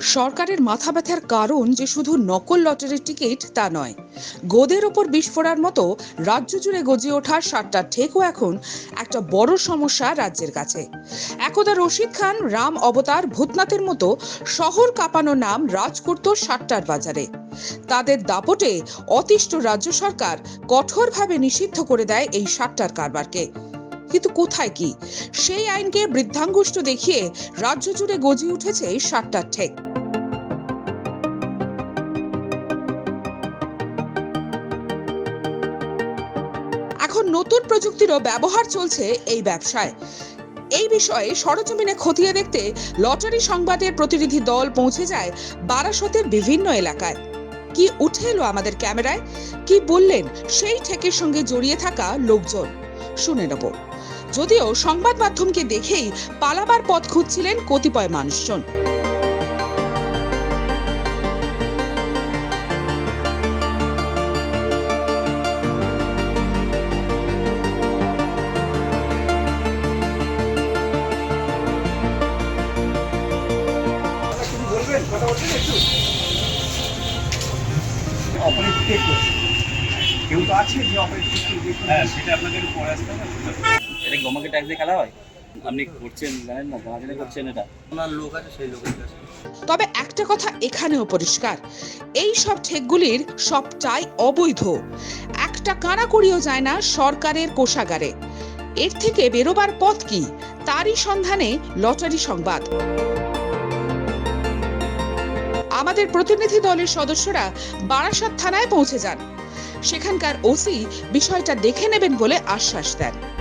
সরকারের মাথা ব্যথার কারণ যে শুধু নকল লটারির টিকিট তা নয়। গোদের ওপর বিষ ফোড়ার মতো রাজ্য জুড়ে গজিয়ে ওঠা সাতটা ঠেকও এখন একটা বড় সমস্যা রাজ্যের কাছে। একদা রশিদ খান, রাম অবতার, ভূতনাথের মতো শহর কাঁপানো নাম রাজ করত সাতটার বাজারে। তাদের দাপটে অতিষ্ঠ রাজ্য সরকার কঠোরভাবে নিষিদ্ধ করে দেয় এই সাতটার কারবারকে। কিন্তু কোথায় কি? সেই আইনকে বৃদ্ধাঙ্গুষ্ট দেখিয়ে রাজ্য জুড়ে গজিয়ে উঠেছে এই সাতটার ঠেক। এখন নতুন প্রযুক্তিরও ব্যবহার চলছে এই ব্যবসায়। এই বিষয়ে সরজমিনে খতিয়ে দেখতে লটারি সংবাদের প্রতিনিধি দল পৌঁছে যায় বারাসতের বিভিন্ন এলাকায়। কি উঠে এলো আমাদের ক্যামেরায়? কি বললেন সেই ঠেকের সঙ্গে জড়িয়ে থাকা লোকজন? শুনে নেব। যদিও সংবাদ মাধ্যমকে দেখেই পালাবার পথ খুঁজছিলেন কতিপয় মানুষজন। কে করছে কেউ তো আছে যে অপারেট হ্যাঁ সেটা আপনাকে একটু পরে আসতে হবে। এটা কি ট্যাক্স দিয়ে খেলা হয়? আপনি করছেন জানেন না জানা জেনে করছেন এটা। ওনার লোক আছে সেই লোকের কাছে। তবে একটা কথা এখানেও পরিষ্কার এই সব ঠেকগুলির সবটাই অবৈধ। একটা কানাকড়িও যায় না সরকারের কোষাগারে। এর থেকে বেরোবার পথ কি? তারই সন্ধানে লটারি সংবাদ। আমাদের প্রতিনিধি দলের সদস্যরা বারাসাত থানায় পৌঁছে যান। সেখানকার ওসি বিষয়টা দেখে নেবেন বলে আশ্বাস দেন।